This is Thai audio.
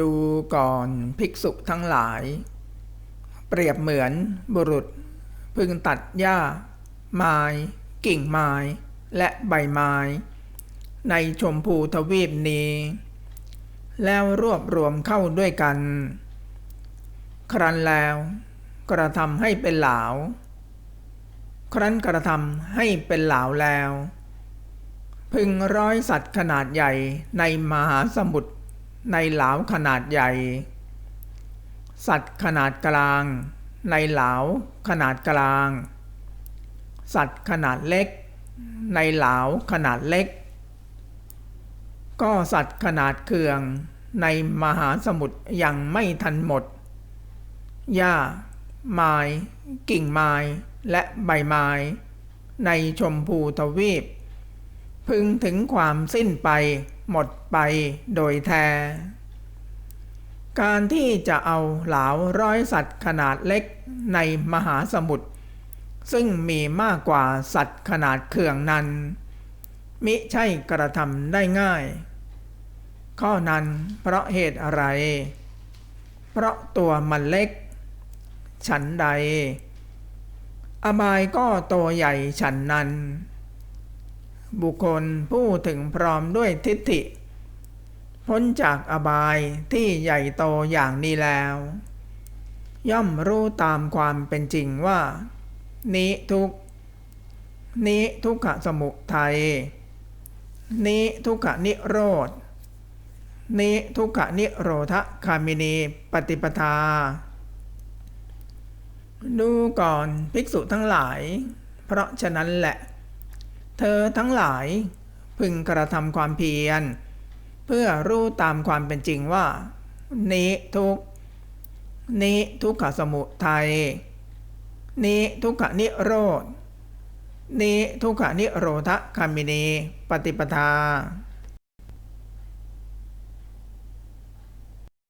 ดูก่อนภิกษุทั้งหลาย เปรียบเหมือนบุรุษ พึงตัดหญ้า ไม้กิ่งไม้ และใบไม้ ในชมพูทวีปนี้ แล้วรวบรวมเข้าด้วยกัน ครั้นแล้วกระทำให้เป็นเหลาครั้นกระทำให้เป็นเหลาแล้ว พึงร้อยสัตว์ขนาดใหญ่ในมหาสมุทร ในเหลาขนาดใหญ่ สัตว์ขนาดกลาง ในเหลาขนาดกลาง สัตว์ขนาดเล็ก ในเหลาขนาดเล็ก ก็สัตว์ขนาดเคือง ในมหาสมุทรยังไม่ทันหมด หญ้า ไม้ กิ่งไม้ และใบไม้ ในชมพูทวีป พึงถึงความสิ้นไป หมดไปโดยแท้ การที่จะเอาเหลาร้อยสัตว์ขนาดเล็กในมหาสมุทรซึ่งมีมากกว่าสัตว์ขนาดเขื่องนั้น มิใช่กระทำได้ง่าย ข้อนั้นเพราะเหตุอะไร เพราะตัวมันเล็ก ฉันใด อบายก็ตัวใหญ่ฉันนั้น บุคคลผู้ถึงพร้อมด้วยทิฏฐิ พ้นจากอบายที่ใหญ่โตอย่างนี้แล้ว ย่อมรู้ตามความเป็นจริงว่า นี้ทุกนี้ทุกขสมุทัยนี้ทุกขนิโรธนี้ทุกขนิโรธคามินีปฏิปทา ดูก่อนภิกษุทั้งหลาย เพราะฉะนั้นแหละ เธอทั้งหลาย พึงกระทำความเพียร เพื่อรู้ตามความเป็นจริงว่านี้ทุกนี้ทุกขสมุทัยนี้ทุกขนิโรธนี้ทุกขนิโรธคามินีปฏิปทา